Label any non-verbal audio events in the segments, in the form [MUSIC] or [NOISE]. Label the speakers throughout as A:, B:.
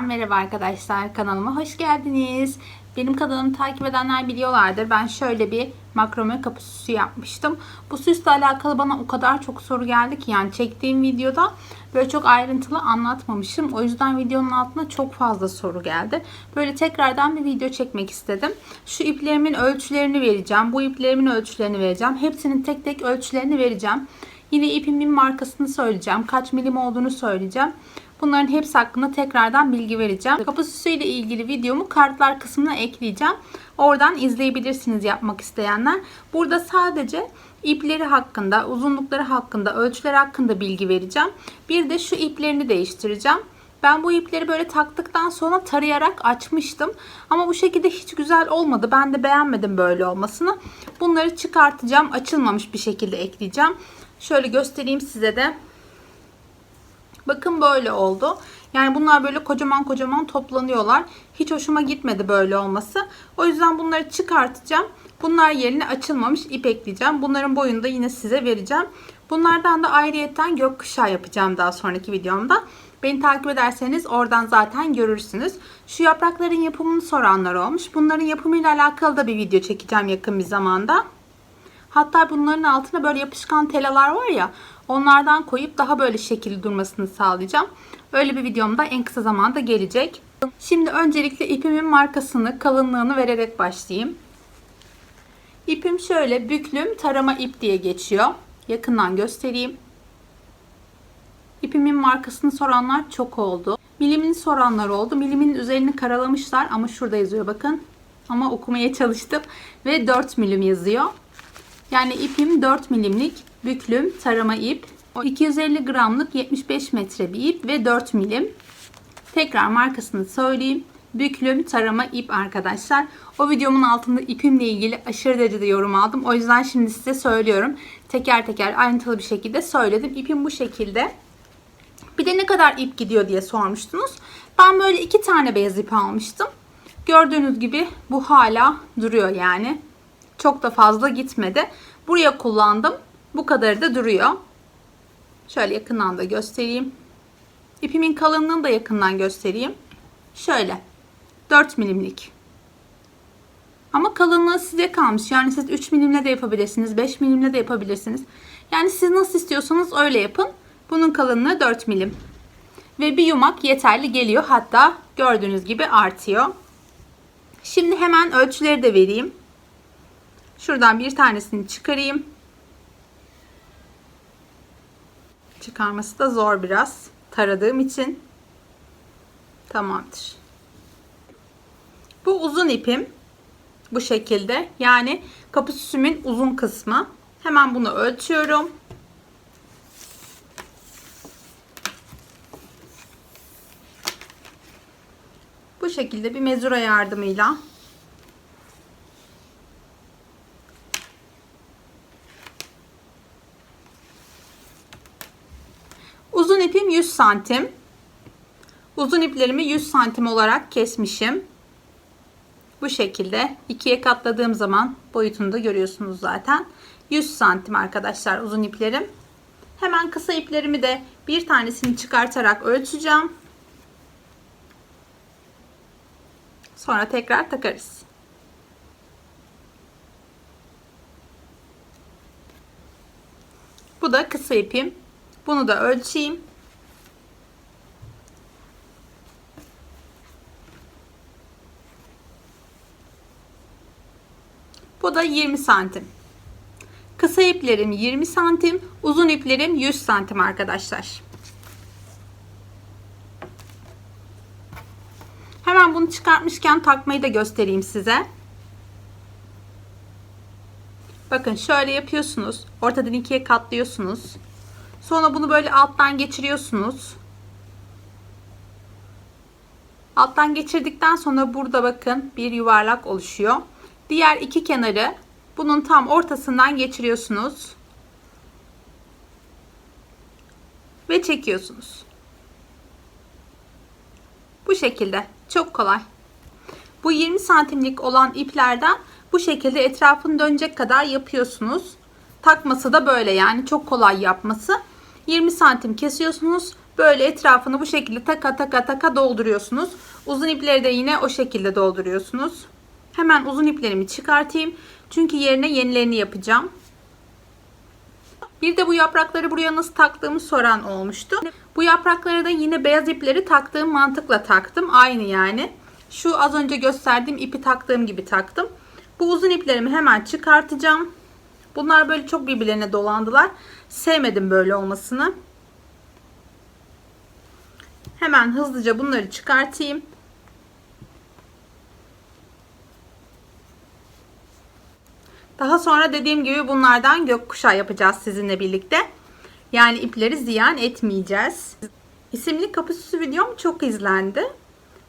A: Tekrardan merhaba arkadaşlar kanalıma hoş geldiniz. Benim kanalımı takip edenler biliyorlardır. Ben şöyle bir makrome kapı süsü yapmıştım. Bu süsle alakalı bana o kadar çok soru geldi ki yani çektiğim videoda böyle çok ayrıntılı anlatmamışım. O yüzden videonun altına çok fazla soru geldi. Böyle tekrardan bir video çekmek istedim. Şu iplerimin ölçülerini vereceğim. Bu iplerimin ölçülerini vereceğim. Hepsinin tek tek ölçülerini vereceğim. Yine ipimin markasını söyleyeceğim. Kaç milim olduğunu söyleyeceğim. Bunların hepsi hakkında tekrardan bilgi vereceğim. Kapı süsü ile ilgili videomu kartlar kısmına ekleyeceğim. Oradan izleyebilirsiniz yapmak isteyenler. Burada sadece ipleri hakkında, uzunlukları hakkında, ölçüleri hakkında bilgi vereceğim. Bir de şu iplerini değiştireceğim. Ben bu ipleri böyle taktıktan sonra tarayarak açmıştım. Ama bu şekilde hiç güzel olmadı. Ben de beğenmedim böyle olmasını. Bunları çıkartacağım. Açılmamış bir şekilde ekleyeceğim. Şöyle göstereyim size de. Bakın böyle oldu. Yani bunlar böyle kocaman kocaman toplanıyorlar. Hiç hoşuma gitmedi böyle olması. O yüzden bunları çıkartacağım. Bunlar yerine açılmamış ip ekleyeceğim. Bunların boyunu da yine size vereceğim. Bunlardan da ayrıyetten gökkuşağı yapacağım daha sonraki videomda. Beni takip ederseniz oradan zaten görürsünüz. Şu yaprakların yapımını soranlar olmuş. Bunların yapımıyla alakalı da bir video çekeceğim yakın bir zamanda. Hatta bunların altına böyle yapışkan telalar var ya onlardan koyup daha böyle şekilli durmasını sağlayacağım. Öyle bir videomda en kısa zamanda gelecek. Şimdi öncelikle ipimin markasını, kalınlığını vererek başlayayım. İpim şöyle büklüm tarama ip diye geçiyor. Yakından göstereyim. İpimin markasını soranlar çok oldu. Milimini soranlar oldu. Milimin üzerini karalamışlar ama şurada yazıyor bakın. Ama okumaya çalıştım ve 4 milim yazıyor. Yani ipim 4 milimlik büklüm tarama ip. O 250 gramlık 75 metre bir ip ve 4 milim. Tekrar markasını söyleyeyim. Büklüm tarama ip arkadaşlar. O videomun altında ipimle ilgili aşırı derecede yorum aldım. O yüzden şimdi size söylüyorum. Teker teker ayrıntılı bir şekilde söyledim. İpim bu şekilde. Bir de ne kadar ip gidiyor diye sormuştunuz. Ben böyle iki tane beyaz ip almıştım. Gördüğünüz gibi bu hala duruyor yani. Çok da fazla gitmedi. Buraya kullandım. Bu kadarı da duruyor. Şöyle yakından da göstereyim. İpimin kalınlığını da yakından göstereyim. Şöyle. 4 milimlik. Ama kalınlığı size kalmış. Yani siz 3 milimle de yapabilirsiniz. 5 milimle de yapabilirsiniz. Yani siz nasıl istiyorsanız öyle yapın. Bunun kalınlığı 4 milim. Ve bir yumak yeterli geliyor. Hatta gördüğünüz gibi artıyor. Şimdi hemen ölçüleri de vereyim. Şuradan bir tanesini çıkarayım. Çıkarması da zor biraz. Taradığım için. Tamamdır. Bu uzun ipim. Bu şekilde. Yani kapı süsümün uzun kısmı. Hemen bunu ölçüyorum. Bu şekilde bir mezura yardımıyla Uzun ipim 100 santim. Uzun iplerimi 100 santim olarak kesmişim. Bu şekilde ikiye katladığım zaman boyutunu da görüyorsunuz zaten. 100 santim arkadaşlar uzun iplerim. Hemen kısa iplerimi de bir tanesini çıkartarak ölçeceğim. Sonra tekrar takarız. Bu da kısa ipim. Bunu da ölçeyim. Bu da 20 santim. Kısa iplerim 20 santim, uzun iplerim 100 santim arkadaşlar. Hemen bunu çıkartmışken takmayı da göstereyim size. Bakın şöyle yapıyorsunuz. Ortadan ikiye katlıyorsunuz. Sonra bunu böyle alttan geçiriyorsunuz. Alttan geçirdikten sonra burada bakın bir yuvarlak oluşuyor. Diğer iki kenarı bunun tam ortasından geçiriyorsunuz. Ve çekiyorsunuz. Bu şekilde. Çok kolay. Bu 20 santimlik olan iplerden bu şekilde etrafını dönecek kadar yapıyorsunuz. Takması da böyle yani çok kolay yapması. 20 santim kesiyorsunuz. Böyle etrafını bu şekilde taka taka taka dolduruyorsunuz. Uzun ipleri de yine o şekilde dolduruyorsunuz. Hemen uzun iplerimi çıkartayım. Çünkü yerine yenilerini yapacağım. Bir de bu yaprakları buraya nasıl taktığımı soran olmuştu. Bu yaprakları da yine beyaz ipleri taktığım mantıkla taktım. Aynı yani. Şu az önce gösterdiğim ipi taktığım gibi taktım. Bu uzun iplerimi hemen çıkartacağım. Bunlar böyle çok birbirlerine dolandılar. Sevmedim böyle olmasını. Hemen hızlıca bunları çıkartayım. Daha sonra dediğim gibi bunlardan gökkuşağı yapacağız sizinle birlikte. Yani ipleri ziyan etmeyeceğiz. İsimli kapı süsü videom çok izlendi.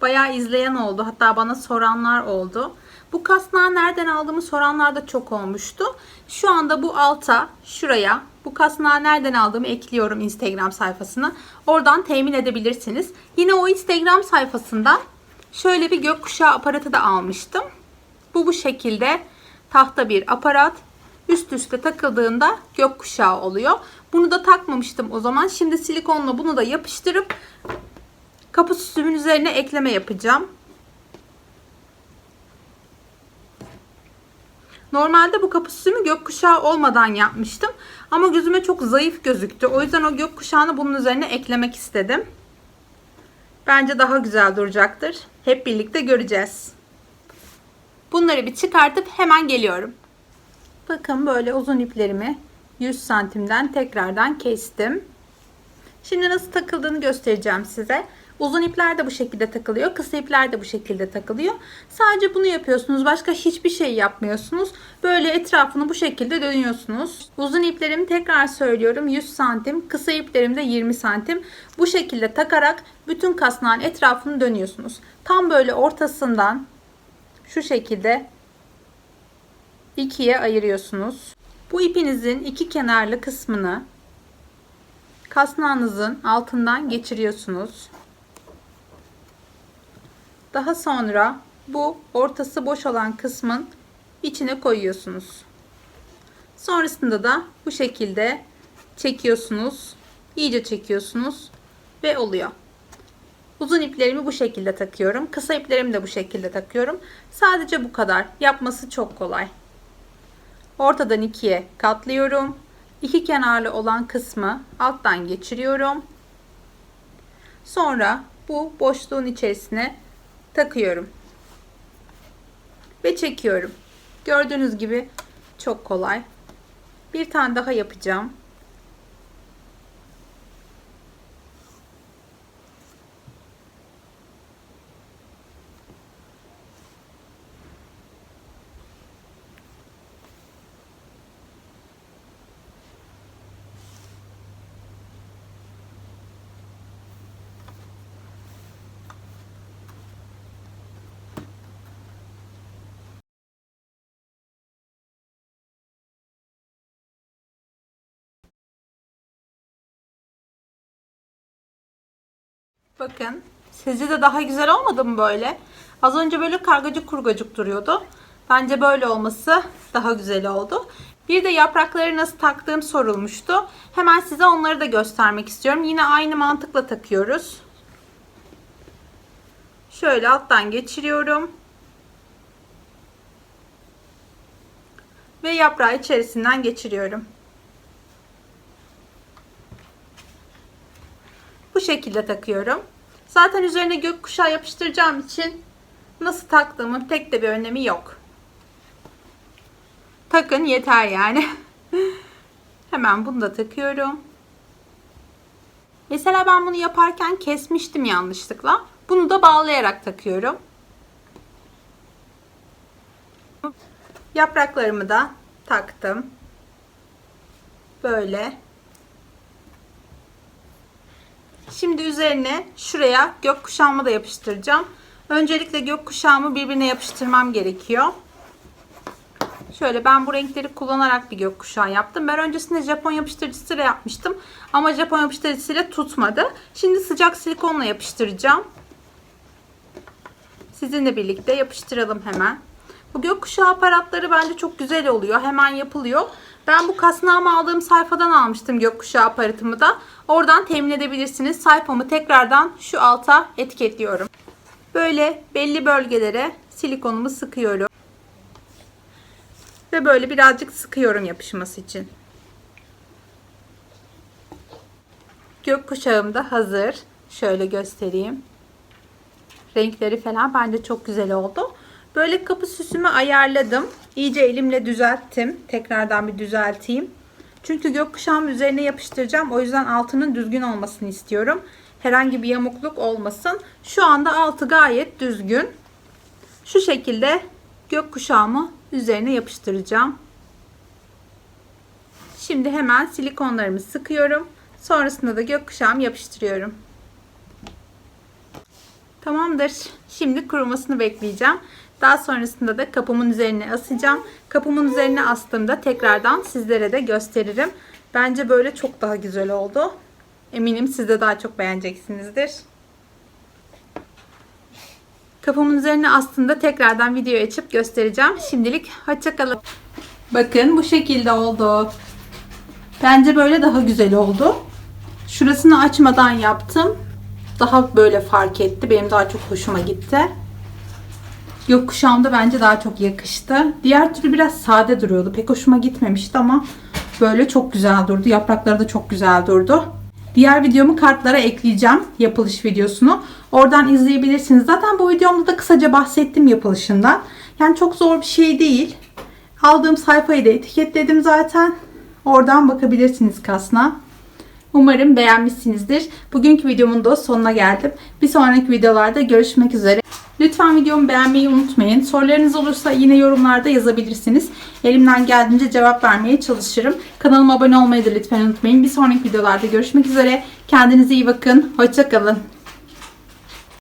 A: Bayağı izleyen oldu. Hatta bana soranlar oldu. Bu kasnağı nereden aldığımı soranlar da çok olmuştu. Şu anda bu alta, şuraya bu kasnağı nereden aldığımı ekliyorum Instagram sayfasına. Oradan temin edebilirsiniz. Yine o Instagram sayfasından şöyle bir gökkuşağı aparatı da almıştım. Bu bu şekilde tahta bir aparat. Üst üste takıldığında gökkuşağı oluyor. Bunu da takmamıştım o zaman. Şimdi silikonla bunu da yapıştırıp kapı süsümün üzerine ekleme yapacağım. Normalde bu kapı süsümü gökkuşağı olmadan yapmıştım. Ama gözüme çok zayıf gözüktü. O yüzden o gökkuşağını bunun üzerine eklemek istedim. Bence daha güzel duracaktır. Hep birlikte göreceğiz. Bunları bir çıkartıp hemen geliyorum. Bakın böyle uzun iplerimi 100 santimden tekrardan kestim. Şimdi nasıl takıldığını göstereceğim size. Uzun ipler de bu şekilde takılıyor. Kısa ipler de bu şekilde takılıyor. Sadece bunu yapıyorsunuz. Başka hiçbir şey yapmıyorsunuz. Böyle etrafını bu şekilde dönüyorsunuz. Uzun iplerimi tekrar söylüyorum 100 santim. Kısa iplerim de 20 santim. Bu şekilde takarak bütün kasnağın etrafını dönüyorsunuz. Tam böyle ortasından şu şekilde ikiye ayırıyorsunuz. Bu ipinizin iki kenarlı kısmını kasnağınızın altından geçiriyorsunuz. Daha sonra bu ortası boş olan kısmın içine koyuyorsunuz. Sonrasında da bu şekilde çekiyorsunuz. İyice çekiyorsunuz ve oluyor. Uzun iplerimi bu şekilde takıyorum. Kısa iplerimi de bu şekilde takıyorum. Sadece bu kadar. Yapması çok kolay. Ortadan ikiye katlıyorum. İki kenarlı olan kısmı alttan geçiriyorum. Sonra bu boşluğun içerisine takıyorum. Ve çekiyorum. Gördüğünüz gibi çok kolay. Bir tane daha yapacağım. Bakın. Sizce de daha güzel olmadı mı böyle? Az önce böyle kargacık kurgacık duruyordu. Bence böyle olması daha güzel oldu. Bir de yaprakları nasıl taktığım sorulmuştu. Hemen size onları da göstermek istiyorum. Yine aynı mantıkla takıyoruz. Şöyle alttan geçiriyorum. Ve yaprağı içerisinden geçiriyorum. Bu şekilde takıyorum. Zaten üzerine gökkuşağı yapıştıracağım için nasıl taktığımın pek de bir önemi yok. Takın yeter yani. [LAUGHS] Hemen bunu da takıyorum. Mesela ben bunu yaparken kesmiştim yanlışlıkla. Bunu da bağlayarak takıyorum. Yapraklarımı da taktım. Böyle. Şimdi üzerine şuraya gökkuşağımı da yapıştıracağım. Öncelikle gökkuşağımı birbirine yapıştırmam gerekiyor. Şöyle ben bu renkleri kullanarak bir gökkuşağı yaptım. Ben öncesinde Japon yapıştırıcısıyla yapmıştım. Ama Japon yapıştırıcısıyla tutmadı. Şimdi sıcak silikonla yapıştıracağım. Sizinle birlikte yapıştıralım hemen. Bu gökkuşağı aparatları bence çok güzel oluyor. Hemen yapılıyor. Ben bu kasnağımı aldığım sayfadan almıştım gökkuşağı aparatımı da. Oradan temin edebilirsiniz. Sayfamı tekrardan şu alta etiketliyorum. Böyle belli bölgelere silikonumu sıkıyorum. Ve böyle birazcık sıkıyorum yapışması için. Gökkuşağım da hazır. Şöyle göstereyim. Renkleri falan bence çok güzel oldu. Böyle kapı süsümü ayarladım. İyice elimle düzelttim. Tekrardan bir düzelteyim. Çünkü gökkuşağımı üzerine yapıştıracağım. O yüzden altının düzgün olmasını istiyorum. Herhangi bir yamukluk olmasın. Şu anda altı gayet düzgün. Şu şekilde gökkuşağımı üzerine yapıştıracağım. Şimdi hemen silikonlarımı sıkıyorum. Sonrasında da gökkuşağımı yapıştırıyorum. Tamamdır. Şimdi kurumasını bekleyeceğim. Daha sonrasında da kapımın üzerine asacağım. Kapımın üzerine astığımda tekrardan sizlere de gösteririm. Bence böyle çok daha güzel oldu. Eminim siz de daha çok beğeneceksinizdir. Kapımın üzerine astığımda tekrardan video açıp göstereceğim. Şimdilik hoşçakalın. Bakın bu şekilde oldu. Bence böyle daha güzel oldu. Şurasını açmadan yaptım. Daha böyle fark etti. Benim daha çok hoşuma gitti. Gökkuşağım da bence daha çok yakıştı. Diğer türlü biraz sade duruyordu. Pek hoşuma gitmemişti ama böyle çok güzel durdu. Yaprakları da çok güzel durdu. Diğer videomu kartlara ekleyeceğim. Yapılış videosunu. Oradan izleyebilirsiniz. Zaten bu videomda da kısaca bahsettim yapılışından. Yani çok zor bir şey değil. Aldığım sayfayı da etiketledim zaten. Oradan bakabilirsiniz kasna. Umarım beğenmişsinizdir. Bugünkü videomun da sonuna geldim. Bir sonraki videolarda görüşmek üzere. Lütfen videomu beğenmeyi unutmayın. Sorularınız olursa yine yorumlarda yazabilirsiniz. Elimden geldiğince cevap vermeye çalışırım. Kanalıma abone olmayı da lütfen unutmayın. Bir sonraki videolarda görüşmek üzere. Kendinize iyi bakın. Hoşçakalın.